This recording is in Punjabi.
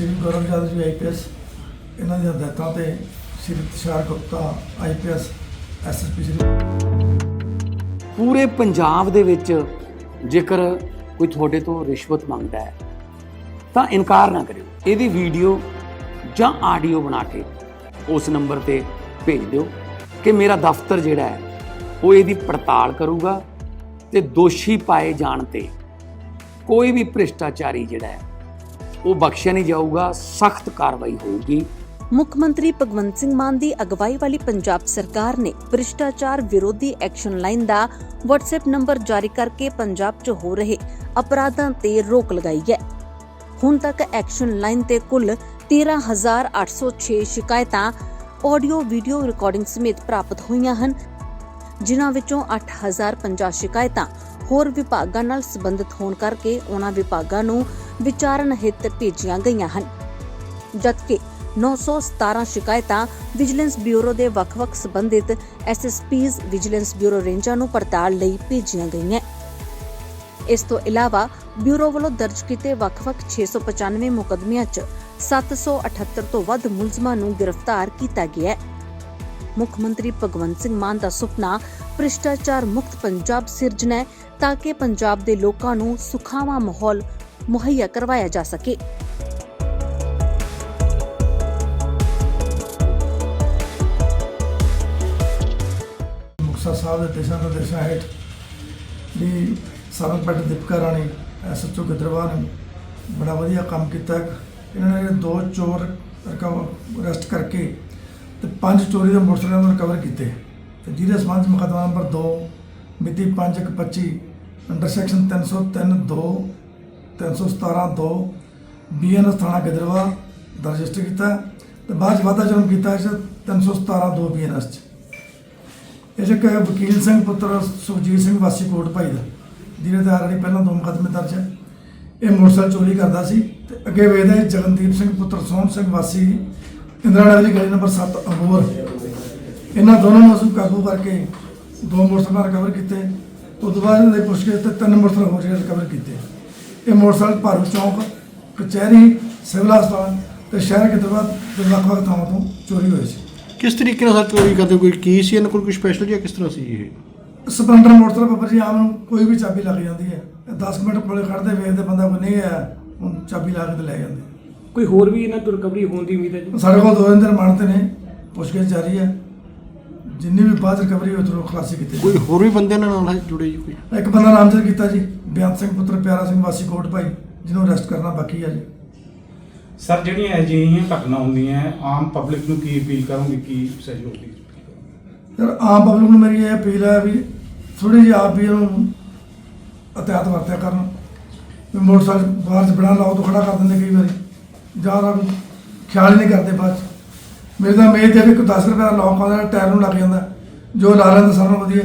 ਗੌਰਵ ਯਾਦਵ ਜੀ ਆਈਪੀਐਸ ਇਹਨਾਂ ਦੀਆਂ ਹਦਾਇਤਾਂ ਤੇ ਸ਼੍ਰੀ ਤੁਸ਼ਾਰ ਗੁਪਤਾ ਆਈਪੀਐਸ ਐਸਐਸਪੀ ਸ਼੍ਰੀ ਪੂਰੇ ਪੰਜਾਬ ਦੇ ਵਿੱਚ ਜੇਕਰ ਕੋਈ ਤੁਹਾਡੇ ਤੋਂ ਰਿਸ਼ਵਤ ਮੰਗਦਾ ਹੈ, ਤਾਂ ਇਨਕਾਰ ਨਾ ਕਰਿਓ। ਇਹਦੀ ਵੀਡੀਓ ਜਾਂ ਆਡੀਓ ਬਣਾ ਕੇ ਉਸ ਨੰਬਰ ਤੇ ਭੇਜ ਦਿਓ ਕਿ ਮੇਰਾ ਦਫ਼ਤਰ ਜਿਹੜਾ ਹੈ, ਉਹ ਇਹਦੀ ਪੜਤਾਲ ਕਰੂਗਾ ਤੇ ਦੋਸ਼ੀ ਪਾਏ ਜਾਣ ਤੇ ਕੋਈ ਵੀ ਭ੍ਰਿਸ਼ਟਾਚਾਰੀ ਜਿਹੜਾ ਹੈ ਉਹ ਬਖਸ਼ਿਆ ਨਹੀਂ ਜਾਊਗਾ, ਸਖਤ ਕਾਰਵਾਈ ਹੋਊਗੀ। ਮੁੱਖ ਮੰਤਰੀ ਭਗਵੰਤ ਸਿੰਘ ਮਾਨ ਦੀ ਅਗਵਾਈ ਵਾਲੀ ਪੰਜਾਬ ਸਰਕਾਰ ਨੇ ਭ੍ਰਿਸ਼ਟਾਚਾਰ ਵਿਰੋਧੀ ਐਕਸ਼ਨ ਲਾਈਨ ਦਾ WhatsApp ਨੰਬਰ ਜਾਰੀ ਕਰਕੇ ਪੰਜਾਬ 'ਚ ਹੋ ਰਹੇ ਅਪਰਾਧਾਂ ਤੇ ਰੋਕ ਲਗਾਈ ਹੈ। ਹੁਣ ਤੱਕ ਐਕਸ਼ਨ ਲਾਈਨ ਤੇ ਕੁੱਲ 13806 ਸ਼ਿਕਾਇਤਾਂ ਆਡੀਓ, ਵੀਡੀਓ ਰਿਕਾਰਡਿੰਗ ਸਮੇਤ ਪ੍ਰਾਪਤ ਹੋਈਆਂ ਹਨ, ਜਿਨ੍ਹਾਂ ਵਿੱਚੋਂ 8050 ਸ਼ਿਕਾਇਤਾਂ ਹੋਰ ਵਿਭਾਗਾਂ ਨਾਲ ਸੰਬੰਧਿਤ ਹੋਣ ਕਰਕੇ ਉਹਨਾਂ ਵਿਭਾਗਾਂ ਨੂੰ ਵਿਚਾਰਨ ਹਿੱਤ ਭੇਜੀਆਂ ਗਈਆਂ ਹਨ। ਜਦਕਿ 917 ਸ਼ਿਕਾਇਤਾਂ ਵਿਜੀਲੈਂਸ ਬਿਊਰੋ ਦੇ ਵੱਖ-ਵੱਖ ਸੰਬੰਧਿਤ ਐਸਐਸਪੀਜ਼ ਵਿਜੀਲੈਂਸ ਬਿਊਰੋ ਰੇਂਜਾਂ ਨੂੰ ਪੜਤਾਲ ਲਈ ਭੇਜੀਆਂ ਗਈਆਂ। ਇਸ ਤੋਂ ਇਲਾਵਾ ਬਿਊਰੋ ਵੱਲੋਂ ਦਰਜ ਕੀਤੇ ਵੱਖ-ਵੱਖ 695 ਮੁਕੱਦਮਿਆਂ 'ਚ 778 ਤੋਂ ਵੱਧ ਮੁਲਜ਼ਮਾਂ ਨੂੰ ਗ੍ਰਿਫਤਾਰ ਕੀਤਾ ਗਿਆ ਹੈ। ਮੁੱਖ ਮੰਤਰੀ ਭਗਵੰਤ ਸਿੰਘ ਮਾਨ ਦਾ ਸੁਪਨਾ ਭ੍ਰਿਸ਼ਟਾਚਾਰ ਮੁਕਤ ਪੰਜਾਬ ਸਿਰਜਣਾ ਹੈ ਤਾਂ ਕਿ ਪੰਜਾਬ ਦੇ ਲੋਕਾਂ ਨੂੰ ਸੁਖਾਵਾਂ ਮਾਹੌਲ ਮੁਹੱਈਆ ਕਰਵਾਇਆ ਜਾ ਸਕੇ। ਮੁਕਤਸਰ ਸਾਹਿਬ ਦੇ ਦਿਸ਼ਾ ਨਿਰਦੇਸ਼ਾਂ ਹੇਠ ਵੀ ਸਾਬਕ ਪੈਟ ਦੀਪਕਾ ਰਾਣੀ ਐਸਐਚਓ ਗਿੱਦੜਵਾਹ ਨੇ ਬੜਾ ਵਧੀਆ ਕੰਮ ਕੀਤਾ। ਇਹਨਾਂ ਨੇ ਦੋ ਚੋਰ ਰਿਕਵਰ ਅਰੈਸਟ ਕਰਕੇ ਤੇ ਪੰਜ ਚੋਰੀ ਦੇ ਮੋਟਰਸਾਈਕਲ ਰਿਕਵਰ ਕੀਤੇ। ਤੇ ਜਿਹਦੇ ਸਬੰਧ 'ਚ ਮੁਕੱਦਮਾ ਨੰਬਰ 2 ਮਿਤੀ 5/25 ਅੰਡਰ ਸੈਕਸ਼ਨ 303 2 317 2 ਬੀਐਨਐਸ ਥਾਣਾ ਗਿੱਦੜਵਾਹ ਦਾ ਰਜਿਸਟਰ ਕੀਤਾ ਤੇ ਬਾਅਦ 'ਚ ਵਾਧਾ ਜਨਮ ਕੀਤਾ ਇਸ 317 2 ਬੀਐਨਐਸ 'ਚ। ਇਹ 'ਚ ਇੱਕ ਵਕੀਲ ਸਿੰਘ ਪੁੱਤਰ ਸੁਖਜੀਤ ਸਿੰਘ ਵਾਸੀ ਕੋਟ ਭਾਈ ਦਾ, ਜਿਹਦੇ ਤੇ ਆਲਰੇਡੀ ਪਹਿਲਾਂ ਦੋ ਮੁਕੱਦਮੇ ਦਰਜ ਹੈ। ਇਹ ਮੋਟਰਸਾਈਕਲ ਚੋਰੀ ਕਰਦਾ ਸੀ ਤੇ ਅੱਗੇ ਵੇਖਦਾ ਇਹ ਜਗਨਦੀਪ ਸਿੰਘ ਪੁੱਤਰ, ਸੋਹਣ ਸਿੰਘ ਵਾਸੀ ਇੰਦਰਾ ਦੀ ਗਲੀ ਨੰਬਰ 7 ਅਬੋਰ ਇਹਨਾਂ ਦੋਨਾਂ ਨੂੰ ਅਸੀਂ ਕਾਬੂ ਕਰਕੇ ਦੋ ਮੋਟਰਸਾਈਕਲ ਰਿਕਵਰ ਕੀਤੇ। ਉਸ ਤੋਂ ਬਾਅਦ ਇਹਨਾਂ ਦੇ ਪੁੱਛ ਕੇ ਤੇ ਤਿੰਨ ਮੋਟਰਸਾਈਕਲ ਹੋਰ ਜਿਹੜੇ ਰਿਕਵਰ ਕੀਤੇ। ਇਹ ਮੋਟਰਸਾਈਕਲ ਭਾਰੂ ਚੌਂਕ ਕਚਹਿਰੀ ਸਿਵਲ ਹਸਪਤਾਲ ਤੇ ਸ਼ਹਿਰ ਕਿਤੇ ਬਾਅਦ ਦੇ ਵੱਖ-ਵੱਖ ਥਾਵਾਂ ਤੋਂ ਚੋਰੀ ਹੋਈ ਸੀ। ਕਿਸ ਤਰੀਕੇ ਨਾਲ ਸਰ ਚੋਰੀ ਕਰਦੇ ਕੋਈ ਕੀ ਸੀ? ਇਹਨਾਂ ਕੋਲ ਕੋਈ ਸਪੈਸ਼ਲ ਜਾਂ ਕਿਸ ਤਰ੍ਹਾਂ ਸੀ ਇਹ? ਸਪਲੈਂਡਰ ਮੋਟਰਸਾਈਕਲ ਬਾਬਾ ਜੀ ਆਮ ਨੂੰ ਕੋਈ ਵੀ ਚਾਬੀ ਲੱਗ ਜਾਂਦੀ ਹੈ। 10 ਮਿੰਟ ਕੋਲੇ ਖੜਦੇ ਵੇਖਦੇ ਬੰਦਾ ਕੋਈ ਨਹੀਂ ਆਇਆ ਹੁਣ ਚਾਬੀ ਲਾ ਕੇ ਤੇ ਲੈ ਜਾਂਦੇ। ਕੋਈ ਹੋਰ ਵੀ ਇਹਨਾਂ ਤੋਂ ਰਿਕਵਰੀ ਹੋਣ ਦੀ ਉਮੀਦ ਹੈ ਜੀ? ਸਾਡੇ ਕੋਲ ਦੋ ਦਿਨ ਦੇ ਰਿਮਾਂਡ ਤੇ ਨੇ ਪੁੱਛਗਿੱਛ ਜਾਰੀ ਹੈ। ਜਿੰਨੀ ਵੀ ਬਾਅਦ ਰਿਕਵਰੀ ਹੋਈ ਤੁਹਾਨੂੰ ਖਲਾਸੀ ਕੀਤੀ ਕੋਈ ਹੋਰ ਵੀ ਬੰਦੇ ਇਹਨਾਂ ਨਾਲ ਜੁੜੇ ਜੀ ਕੋਈ? ਇੱਕ ਬੰਦਾ ਨਾਮਜ਼ਦ ਕੀਤਾ ਜੀ ਬੇਅੰਤ ਸਿੰਘ ਪੁੱਤਰ ਪਿਆਰਾ ਸਿੰਘ ਵਾਸੀ ਕੋਟ ਭਾਈ ਜਿਹਨੂੰ ਅਰੈਸਟ ਕਰਨਾ ਬਾਕੀ ਹੈ ਜੀ। ਸਰ ਜਿਹੜੀਆਂ ਅਜਿਹੀਆਂ ਘਟਨਾ ਹੁੰਦੀਆਂ ਆਮ ਪਬਲਿਕ ਨੂੰ ਕੀ ਅਪੀਲ ਕਰੋਗੇ ਕੀ ਸਹਿਯੋਗ ਦੀ ਯਾਰ ਆਮ ਪਬਲਿਕ ਨੂੰ ਮੇਰੀ ਇਹ ਅਪੀਲ ਹੈ ਵੀ ਥੋੜੀ ਜਿਹੀ ਆਪ ਵੀ ਇਹਨੂੰ ਅਤਿਆਤ ਵਰਤਿਆ ਕਰਨ। ਵੀ ਮੋਟਰਸਾਈਕਲ ਬਾਹਰ ਚ ਬਣਾ ਲਾਓ ਤੋਂ ਖੜਾ ਕਰ ਦਿੰਦੇ ਕਈ ਵਾਰੀ। ਜਾਂ ਖਿਆਲ ਹੀ ਨਹੀਂ ਕਰਦੇ ਬਾਅਦ ਚ। ਮੇਰੇ ਤਾਂ ਮੇਜ ਤੇ ਵੀ ਕੋਈ 10 ਰੁਪਏ ਦਾ ਲੌਕ ਆਉਂਦਾ, ਟਾਇਰ ਨੂੰ ਲੱਗ ਜਾਂਦਾ। ਜੋ ਲਾ ਲੈਂਦਾ ਸਾਰਿਆਂ ਨਾਲੋਂ ਵਧੀਆ।